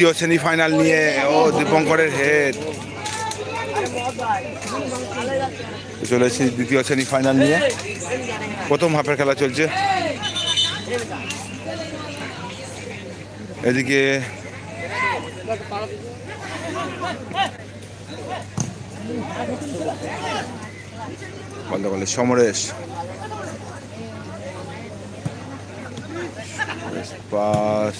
দ্বিতীয় সেমিফাইনাল নিয়ে, ও দীপঙ্করের হেড চলে চলেছি দ্বিতীয় সেমিফাইনাল নিয়ে। প্রথম হাফের খেলা চলছে। এদিকে বলতে বলে সমরেশ পাস।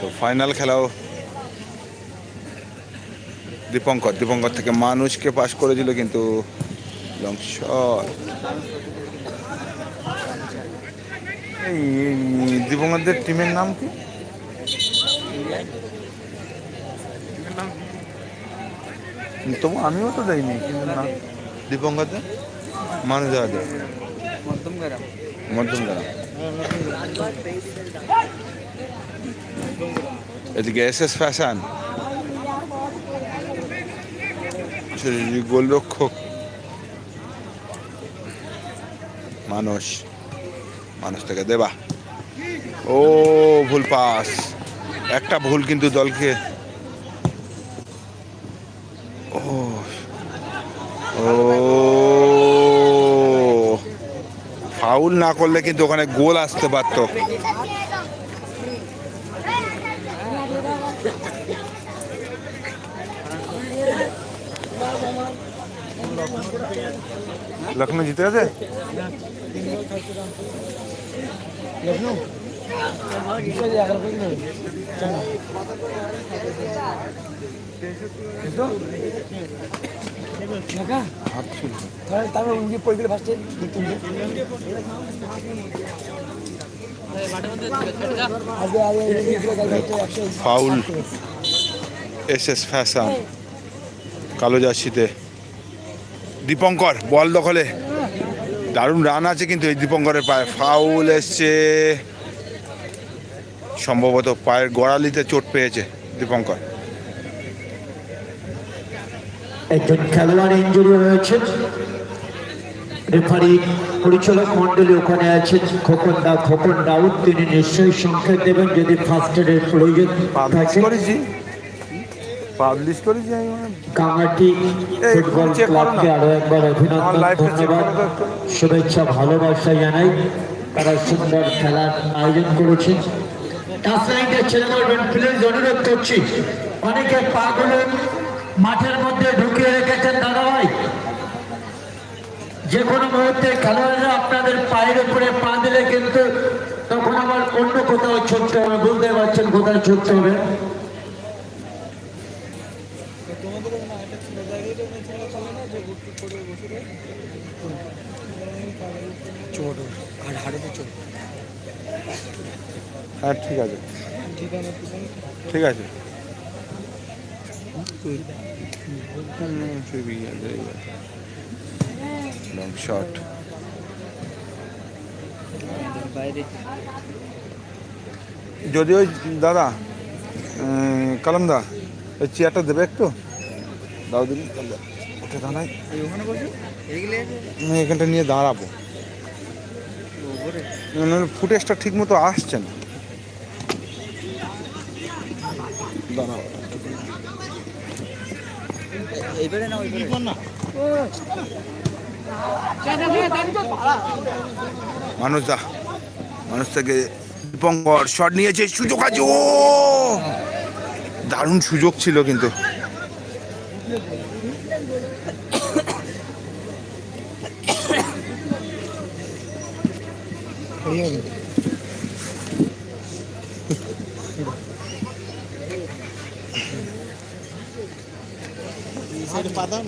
তো ফাইনাল খেলাও দীপঙ্কর দীপঙ্কর থেকে মানুষকে পাস করেছিল কিন্তু লং শট এই দীপঙ্করদের টিমের নাম কি? তবু আমিও তো দেয়নি কিন্তু না। দীপঙ্করদের মানুষ দেওয়া যায় মধ্যম গ্রাম। এদিকে এস এস ফ্যাশন গোলরক্ষক। মানুষ। মানুষ থেকে দেবা। ও ভুল পাস। একটা ভুল কিন্তু দলকে ও ও। ফাউল না করলে কিন্তু ওখানে গোল আসতে পারত। লখনৌ জিতে গেছে? উনকি পড়ে ফাউল এস এস ফ্যাশন কালো জার্সিতে। দীপঙ্কর, বল দখলে। দারুণ রান আছে কিন্তু এই দীপঙ্করের পায়ে। ফাউল এসছে। সম্ভবত পায়ের গোড়ালিতে চোট পেয়েছে দীপঙ্কর। একজন খেলোয়াড় ইঞ্জুরি হয়েছে রেফারি পরিচালক মন্ডলী ওখানে আছেন। খোকন দা খোকন রাউত তিনি নিশ্চয়ই সংকেত দেবেন যদি ফার্স্ট এডের প্রয়োজন পাবলিশ থাকে। করেছি। পাবলিশ করেছি এই, ফুটবল ক্লাবকে। আরও একবার অভিনন্দন ধন্যবাদ। শুভেচ্ছা ভালোবাসা জানাই। তারা সুন্দর খেলার আয়োজন করেছে করছি। অনেকে পাগুলো মাঠের মধ্যে ঢুকিয়ে রেখেছেন দাদা ভাই যে কোনো মুহূর্তে খেলোয়াড়রা আপনাদের পায়ের উপরে পা দিলে কিন্তু তখন আবার অন্য কোথাও ছুটতে হবে, বুঝতে পারছেন কোথায় ছুটতে হবে। আর হাড়িতে হ্যাঁ ঠিক আছে। ঠিক আছে। লং শট যদি ওই দাদা কালাম দা ওই চেয়ারটা দেবে একটু? দাও দিন ওটা দাঁড়াই এখানটা নিয়ে দাঁড়াবো। ফুটেজটা ঠিক মতো আসছে না। দাঁড়াও। এইবারে না ওইবারে? না? মানুষ দা মানুষ থেকে দীপঙ্কর শট নিয়েছে সুযোগ আছে ও! দারুণ সুযোগ ছিল কিন্তু। পাতা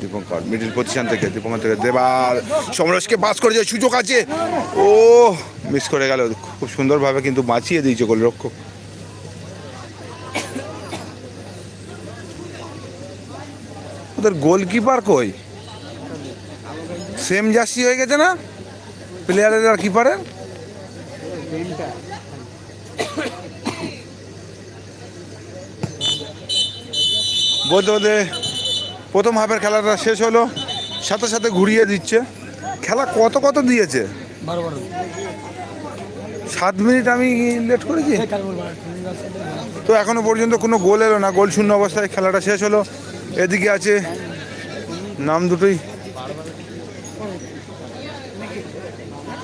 দীপঙ্কর মিডিল পজিশন থেকে, দীপঙ্কর থেকে। দেবার, সমরেশকে পাস করে যে সুযোগ আছে। ও মিস করে গেল। খুব সুন্দরভাবে কিন্তু বাঁচিয়ে দিয়েছে গোলরক্ষক। ওদের গোলকিপার কই? সেম জার্সি হয়ে গেছে না? প্লেয়ারের আর কিপারের বলতে বলতে প্রথম হাফের খেলাটা শেষ হলো সাথে সাথে ঘুরিয়ে দিচ্ছে। খেলা কত কত দিয়েছে? সাত মিনিট আমি লেট করেছি? তো এখনও পর্যন্ত কোনো গোল এলো না গোল শূন্য অবস্থায় খেলাটা শেষ হলো। এদিকে আছে নাম দুটোই।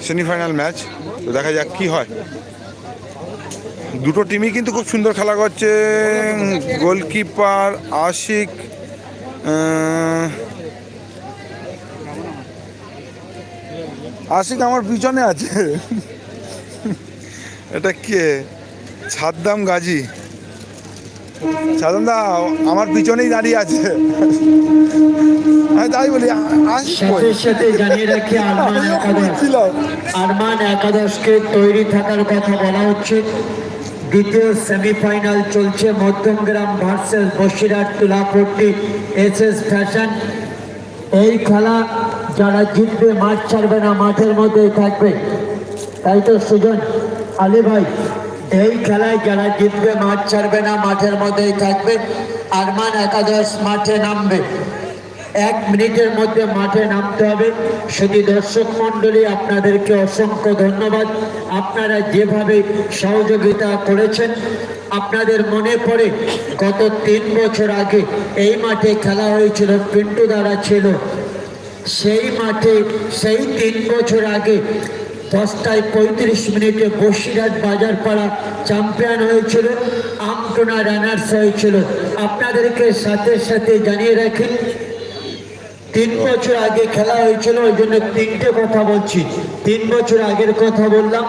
সেমিফাইনাল ম্যাচ, তো দেখা যাক কি হয়। দুটো টিমই কিন্তু খুব সুন্দর খেলা করছে। গোলকিপার আশিক আশিক আমার পিছনে আছে। এটা কে? ছাদ্দাম গাজী। সাদম দা আমার পিছনেই দাঁড়িয়ে আছে। আমি তাই বলি আ- আশিক কই? সাথে সাথে জানিয়ে রাখি আরমান একাদশ। আরমান একাদশকে তৈরি থাকার কথা বলা হচ্ছে। দ্বিতীয় সেমিফাইনাল চলছে Madhyamgram versus Basirhat Tulapatti S S fashion এই খেলা যারা জিতবে মাঠ ছাড়বে না মাঠের মধ্যেই থাকবে। তাই তো সুজন আলী ভাই এই খেলায় যারা জিতবে, মাঠ ছাড়বে না, মাঠের মধ্যেই থাকবে। আরমান একাদশ মাঠে নামবে। এক মিনিটের মধ্যে মাঠে নামতে হবে। শুধু দর্শক মণ্ডলী, আপনাদেরকে অসংখ্য ধন্যবাদ। আপনারা যেভাবে সহযোগিতা করেছেন, আপনাদের মনে পড়ে গত তিন বছর আগে এই মাঠে খেলা হয়েছিল, পিন্টু দ্বারা ছিল। সেই মাঠে, সেই তিন বছর আগে দশটায় পঁয়ত্রিশ মিনিটে বসিরহাট বাজারপাড়া চ্যাম্পিয়ন হয়েছিল আমটোনা রানার্স হয়েছিল। আপনাদেরকে সাথে সাথে জানিয়ে রাখি, তিন বছর আগে খেলা হয়েছিল, ওই জন্য তিনটে কথা বলছি। তিন বছর আগের কথা বললাম,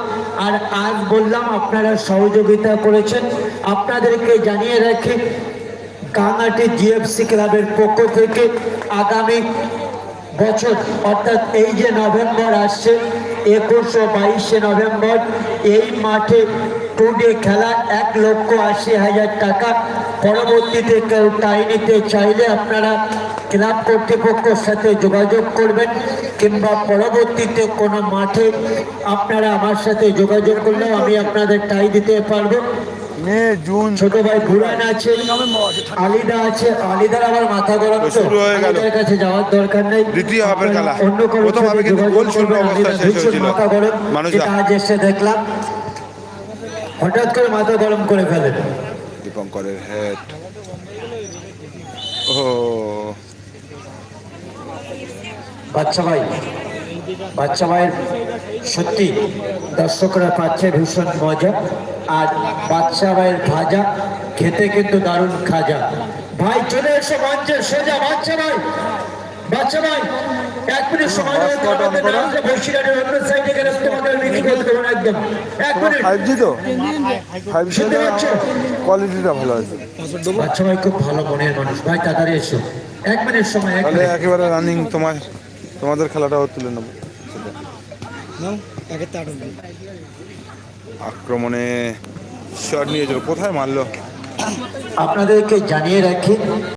আর আজ বললাম আপনারা সহযোগিতা করেছেন। আপনাদেরকে জানিয়ে রাখি, গাঙাটি জিএফসি ক্লাবের পক্ষ থেকে আগামী বছর, অর্থাৎ এই যে নভেম্বর আসছে একুশ ও বাইশে নভেম্বর এই মাঠে টু ডে খেলা এক লক্ষ আশি হাজার টাকা। পরবর্তীতে কেউ টাই নিতে চাইলে আপনারা ক্লাব কর্তৃপক্ষের সাথে যোগাযোগ করবেন কিংবা পরবর্তীতে কোনো মাঠে আপনারা আমার সাথে যোগাযোগ করলেও আমি আপনাদের টাই দিতে পারব। May June. ছোট ভাই ভুরান আছে আলিদা আছে আলিদার আবার মাথা গরম শুরু হয়ে গেল। কাছে যাওয়ার দরকার নেই। দ্বিতীয় হাফের খেলা। প্রথম হাফে কিন্তু গোল শূন্য আলিদা শেষ হয়েছিল। মাথা গরম। আজ এসে দেখলাম। হঠাৎ করে মাথা গরম করে ফেলেন দীপঙ্করের হেড ও বাচ্চা ভাই বাচ্চা ভাইয়ের সত্যি দর্শকরা পাচ্ছে ভীষণ মজা। আর বাচ্চা ভাইয়ের ভাজা খেতে কিন্তু দারুণ খাজা। ভাই চলে এসো মঞ্চে সোজা বাচ্চা ভাই। বাচ্চা ভাই এক মিনিট সময় ফাইভ জি তো? ফাইভ জি কোয়ালিটিটা ভালো আছে। বাচ্চা ভাই খুব ভালো মনের মানুষ। ভাই তাড়াতাড়ি এসো। এক মিনিট সময় তাহলে একেবারে রানিং তোমার তোমাদের খেলাটাও তুলে নেব। একের আক্রমণে শট নিয়েছিল। কোথায় মারলো? আপনাদেরকে জানিয়ে রাখি